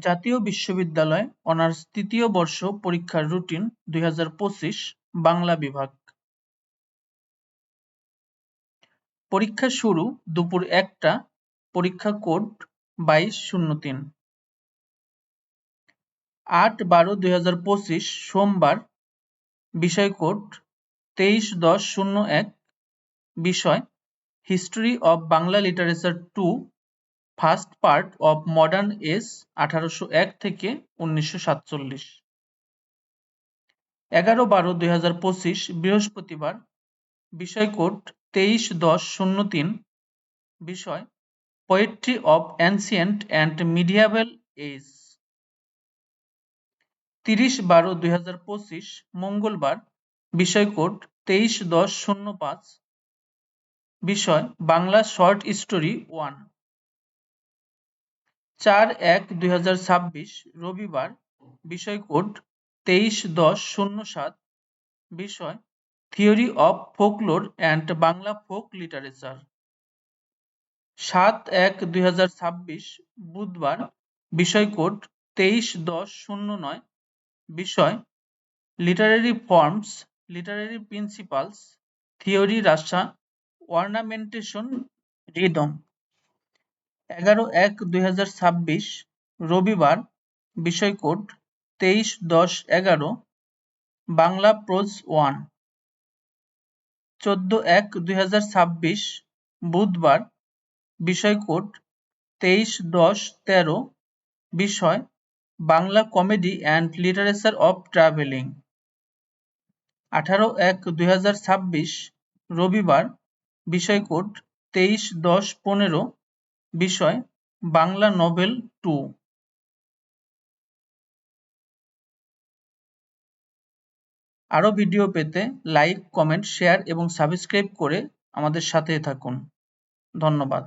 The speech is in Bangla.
জাতীয় বিশ্ববিদ্যালয় অনার্স তৃতীয় বর্ষ পরীক্ষার রুটিন দুই হাজার পঁচিশ, বাংলা বিভাগ। পরীক্ষা শুরু দুপুর একটা, পরীক্ষা কোড বাইশ শূন্য তিন। আট বারো দুই সোমবার, বিষয় কোড তেইশ দশ শূন্য এক, বিষয়, history of Bangla literature two first part of modern S আঠারোশো এক থেকে উনিশশো সাতচল্লিশ। এগারো বারো দুই হাজার পঁচিশ বৃহস্পতিবার বিষয় কোড তেইশ দশ শূন্য তিন, বিষয় poetry of ancient and medieval age তিরিশ বারো দুই হাজার পঁচিশ মঙ্গলবার বিষয় কোড তেইশ দশ শূন্য পাঁচ, বিষয় বাংলা শর্ট স্টোরি ওয়ান। চার এক দুই হাজার ছাব্বিশ রবিবার বিষয় কোড তেইশ দশ শূন্য সাত, বিষয় theory of folklore and Bangla folk literature. সাত এক দুই বুধবার বিষয় কোড তেইশ দশ শূন্য নয়, বিষয় literary forms, literary principles, theory rasa, ornamentation rhythm এগারো এক দুই রবিবার বিষয় কোড তেইশ দশ এগারো, বাংলা প্রোজ ওয়ান। চোদ্দ এক দুই বুধবার বিষয় কোড তেইশ দশ তেরো, বিষয় Bangla comedy and literature of travelling. আঠারো এক দুই রবিবার বিষয় কোড তেইশ দশ পনেরো বিষয় বাংলা নভেল টু। আরও ভিডিও পেতে লাইক, কমেন্ট, শেয়ার এবং সাবস্ক্রাইব করে আমাদের সাথে থাকুন। ধন্যবাদ।